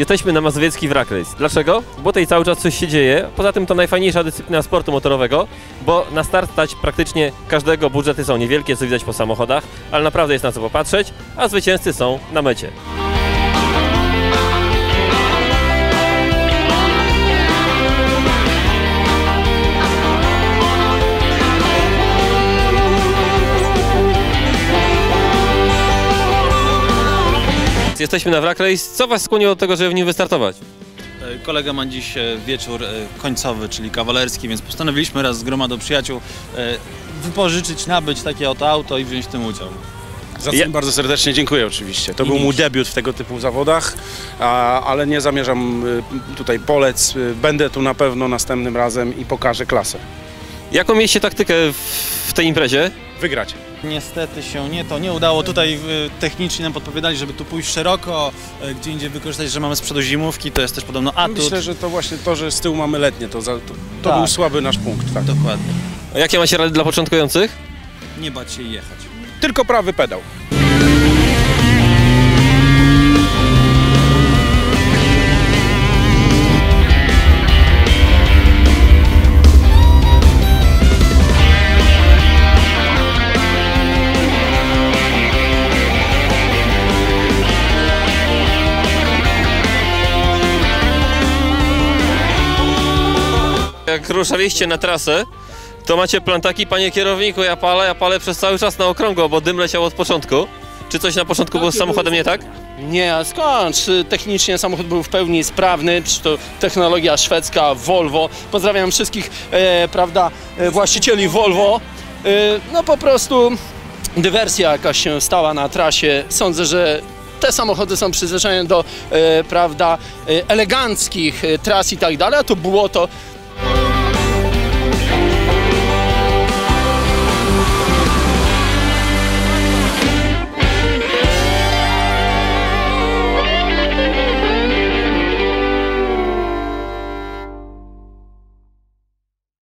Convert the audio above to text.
Jesteśmy na Mazowiecki Wrak Race. Dlaczego? Bo tutaj cały czas coś się dzieje. Poza tym to najfajniejsza dyscyplina sportu motorowego, bo na start stać praktycznie każdego. Budżety są niewielkie, co widać po samochodach, ale naprawdę jest na co popatrzeć, a zwycięzcy są na mecie. Jesteśmy na Wrak Race. Co Was skłoniło do tego, żeby w nim wystartować? E, Kolega ma dziś e, wieczór e, końcowy, czyli kawalerski, więc postanowiliśmy raz z gromadą przyjaciół e, wypożyczyć, nabyć takie oto auto i wziąć w tym udział. Za co Ja- bardzo serdecznie dziękuję oczywiście. To I był mój debiut w tego typu zawodach, a, ale nie zamierzam tutaj polec. Będę tu na pewno następnym razem i pokażę klasę. Jaką mieliście taktykę w, w tej imprezie? Wygrać. Niestety się nie to nie udało. Tutaj e, techniczni nam podpowiadali, żeby tu pójść szeroko, e, gdzie indziej wykorzystać, że mamy z przodu zimówki, to jest też podobno atut. Myślę, że to właśnie to, że z tyłu mamy letnie, to, za, to, to Tak. był słaby nasz punkt. Tak. Dokładnie. A Jakie macie rady dla początkujących? Nie bać się i jechać. Tylko prawy pedał. Jak ruszaliście na trasę, to macie plantaki, panie kierowniku, ja palę, ja palę przez cały czas na okrągło, bo dym leciał od początku. Czy coś na początku było z samochodem nie tak? Nie, a skąd? Technicznie samochód był w pełni sprawny, czy to technologia szwedzka, Volvo. Pozdrawiam wszystkich, e, prawda, e, właścicieli Volvo. E, no po prostu dywersja jakaś się stała na trasie. Sądzę, że te samochody są przyzwyczajone do, e, prawda, e, eleganckich e, tras i tak dalej, a to było to